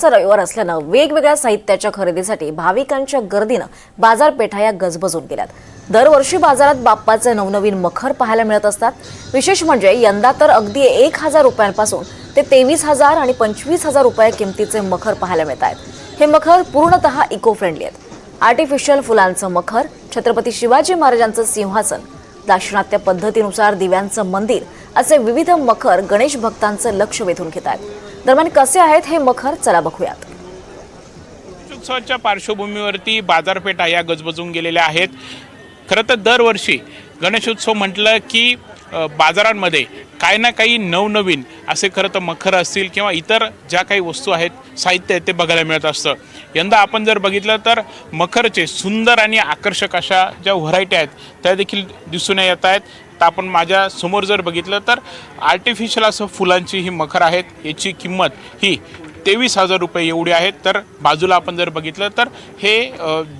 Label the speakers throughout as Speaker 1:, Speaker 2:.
Speaker 1: शेवटचा रविवार असल्यानं वेगवेगळ्या साहित्याच्या खरेदीसाठी भाविकांच्या गर्दीनं बाजारपेठा या गजबजून गेल्यात. दरवर्षी बाजारात बाप्पाचे नवनवीन मखर पाहायला मिळत असतात. विशेष म्हणजे यंदा तर अगदी एक हजार रुपयांपासून ते तेवीस हजार आणि पंचवीस हजार रुपये किमतीचे मखर पाहायला मिळत आहेत. हे मखर पूर्णतः इको फ्रेंडली आहेत. आर्टिफिशियल फुलांचं मखर छत्रपती शिवाजी महाराजांचं सिंहासन दाक्षिणात्य पद्धतीनुसार दिव्यांचं मंदिर असे विविध मखर गणेश भक्तांचं लक्ष वेधून घेत आहेत. दरम्यान कसे आहेत हे मखर? चला बघूयात.
Speaker 2: उत्सवाच्या पार्श्वभूमीवरती बाजारपेठा या गजबजून गेलेल्या आहेत. खरं तर दरवर्षी गणेशोत्सव म्हटलं की बाजारांमध्ये काही ना काही नवनवीन असे खरं तर मखर असतील किंवा इतर ज्या काही वस्तू आहेत साहित्य आहे ते बघायला मिळत असतं. यंदा आपण जर बघितलं तर मखरचे सुंदर आणि आकर्षक अशा ज्या व्हरायटी आहेत त्या देखील दिसून येत आहेत. तर आपण माझ्यासमोर जर बघितलं तर आर्टिफिशियल असं फुलांची ही मखर आहेत याची किंमत ही तेवीस हजार रुपये एवढे आहेत. तर बाजूला आपण जर बघितलं तर हे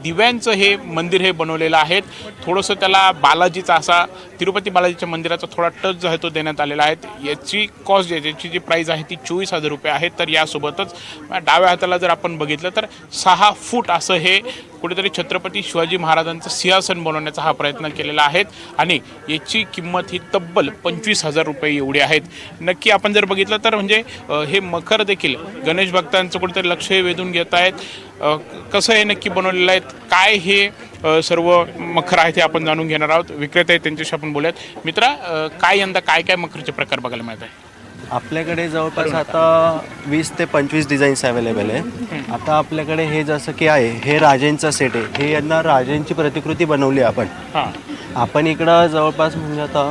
Speaker 2: दिव्यांचं हे मंदिर हे बनवलेलं आहे थोडंसं त्याला बालाजीचा असा तिरुपती बालाजीच्या मंदिराचा थोडा टच जो आहे तो देण्यात आलेला आहे. याची कॉस्ट जी याची जी प्राईस आहे ती चोवीस हजार रुपये आहे. तर यासोबतच डाव्या हाताला जर आपण बघितलं तर सहा फूट असं हे कुठेतरी छत्रपती शिवाजी महाराजांचं सिंहासन बनवण्याचा हा प्रयत्न केलेला आहे आणि याची किंमत ही तब्बल पंचवीस हजार रुपये एवढी आहेत. नक्की आपण जर बघितलं तर म्हणजे हे मखर देखील गणेश भक्तांचं कुठेतरी लक्ष वेधून घेत आहेत. कसं हे नक्की बनवलेलं आहेत? काय हे सर्व मखर आहेत हे आपण जाणून घेणार आहोत. विक्रेते आहेत त्यांच्याशी आपण बोलूयात. मित्रा काय यंदा काय काय मखरचे प्रकार बघायला मिळत आहे
Speaker 3: आपल्याकडे जवळपास आता वीस ते पंचवीस डिझाईन्स अवेलेबल आहे आता आपल्याकडे हे जसं की आहे हे राजेंचा सेट आहे. हे यांना राजेंची प्रतिकृती बनवली आपण.
Speaker 2: हां.
Speaker 3: आपण इकडं जवळपास म्हणजे आता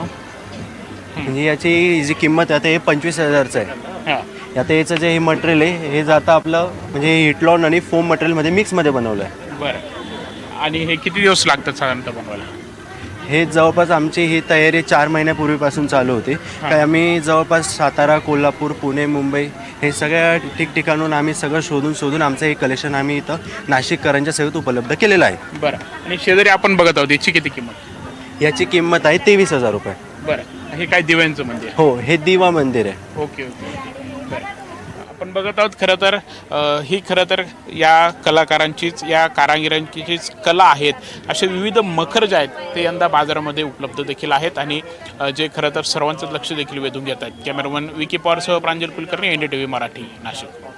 Speaker 3: म्हणजे याची जी किंमत आहे आता हे पंचवीस हजारचं आहे. आता याचं जे हे मटेरियल आहे हे जातं आपलं म्हणजे हिटलॉन आणि फोम मटेरियलमध्ये मिक्समध्ये बनवलं आहे.
Speaker 2: बरं. आणि हे किती दिवस लागतात साधारणतः बनवायला?
Speaker 3: हे जवळपास आमची ही तयारी चार महिन्यापूर्वीपासून चालू होती. काय आम्ही जवळपास सातारा कोल्हापूर पुणे मुंबई हे सगळ्या ठिकठिकाणून आम्ही सगळं शोधून शोधून आमचं हे कलेक्शन आम्ही इथं नाशिककरांच्या सेवेत उपलब्ध केलेलं आहे.
Speaker 2: बरं. आणि शेजारी आपण बघत आहोत याची किती किंमत?
Speaker 3: याची किंमत आहे तेवीस हजार रुपये.
Speaker 2: बरं. हे काय दिव्यांचं मंदिर
Speaker 3: हो हे दिवा मंदिर आहे.
Speaker 2: Okay okay. आपण बघत आहोत खरं तर ही खरं तर या कलाकारांचीच या कारागिरांचीच कला आहेत. असे विविध मखर जे आहेत ते यंदा बाजारामध्ये उपलब्ध देखील आहेत आणि जे खरं तर सर्वांचं लक्ष देखील वेधून घेत आहेत. Cameraman Vicky पॉवरसह Pranjal Kulkarni N D T V Marathi Nashik.